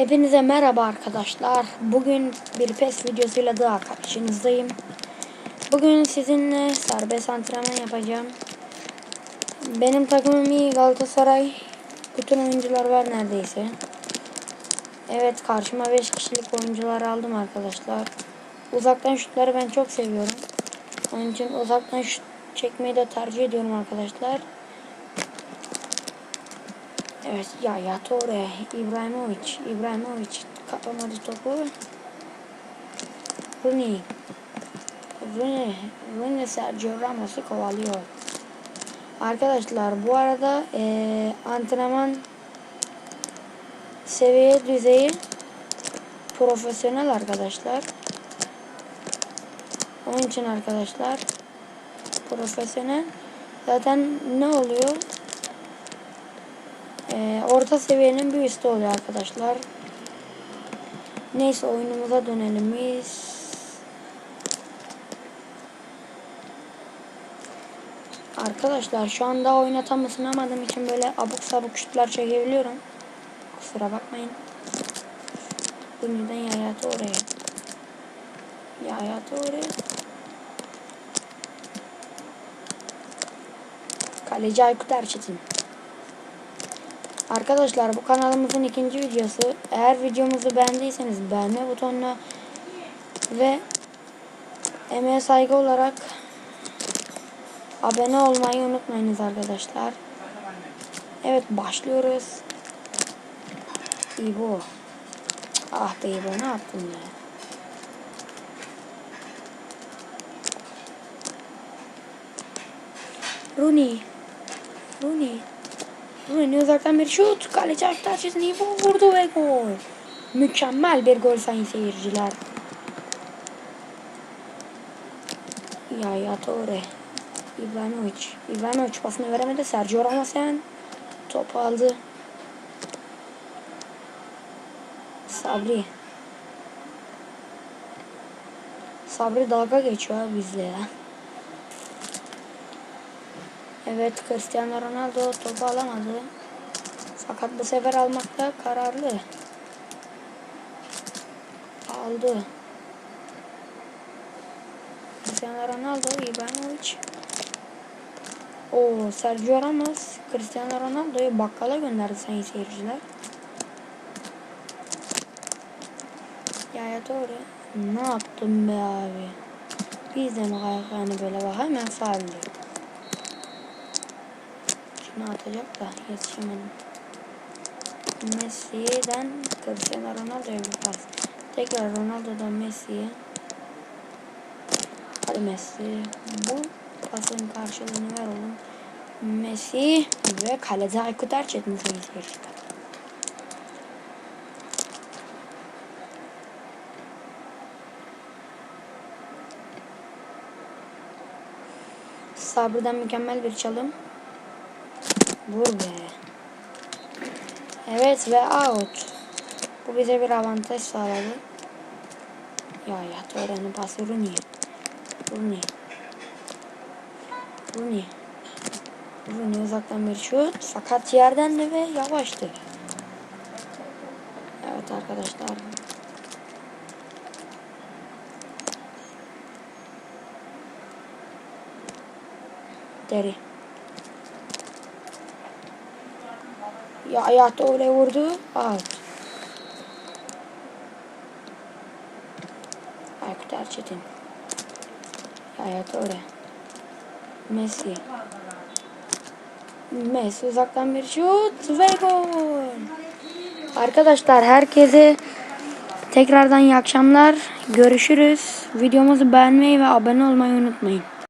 Hepinize merhaba arkadaşlar. Bugün bir PES videosuyla daha karşınızdayım. Bugün sizinle serbest antrenman yapacağım. Benim takımım iyi Galatasaray. Bütün oyuncular var neredeyse. Evet karşıma 5 kişilik oyuncular aldım arkadaşlar. Uzaktan şutları ben çok seviyorum. Onun için uzaktan şut çekmeyi de tercih ediyorum arkadaşlar. Evet ya yat oraya. İbrahimovic. İbrahimovic kapamadı topu. Rooney. Rooney. Rooney Sergio Ramos'u kovalıyor. Arkadaşlar bu arada eee, antrenman seviye düzeyi profesyonel arkadaşlar. Onun için arkadaşlar profesyonel zaten ne oluyor? Ee, orta seviyenin bir üstü oluyor arkadaşlar. Neyse oyunumuza dönelim biz. Arkadaşlar şu anda oyuna tam ısınamadığım için böyle abuk sabuk şutlar çekebiliyorum. Kusura bakmayın. Bu neden yayatı oraya? Yayatı oraya. Kaleci Aykut Erçetin. Arkadaşlar bu kanalımızın ikinci videosu. Eğer videomuzu beğendiyseniz beğenme butonuna ve emeğe saygı olarak abone olmayı unutmayınız arkadaşlar. Evet başlıyoruz. İbo. Ah be İbo ne yaptın ya? Rooney. Rooney. Rooney uzaktan bir şut. Kaleci Aktaş'ın iyi vurdu ve gol. Mükemmel bir gol sayın seyirciler. Ya ya Torre. İbrahimovic. İbrahimovic pasını veremedi. Sergio Ramos hemen topu aldı. Sabri. Sabri dalga geçiyor bizle ya. Evet Cristiano Ronaldo topu alamadı. Fakat bu sefer almakta kararlı. Aldı. Cristiano Ronaldo, Ibrahimovic. O Sergio Ramos Cristiano Ronaldo'yu bakkala gönderdi sayın seyirciler. Ya doğru. Ne yaptım be abi? Bizden hani böyle bak hemen sağlıyor. Şunu atacak da yetişemedim. Messi'den Cristiano Ronaldo'ya bir pas. Tekrar Ronaldo'dan Messi'ye. Hadi Messi. Bu pasın karşılığını ver oğlum. Messi ve kalede Aykut Erçetin sayısı geçti. Sabri'den mükemmel bir çalım. Vur be. Evet ve out. Bu bize bir avantaj sağladı. Ya ya Torre'nin pası Rooney. Rooney. Rooney. Rooney uzaktan bir şut. Fakat yerden de ve yavaştı. Evet arkadaşlar. Deri. Ya ayakta öyle vurdu. Out. Aykut Erçetin. Ya ayakta öyle. Messi. Messi uzaktan bir şut ve gol. Arkadaşlar herkese tekrardan iyi akşamlar. Görüşürüz. Videomuzu beğenmeyi ve abone olmayı unutmayın.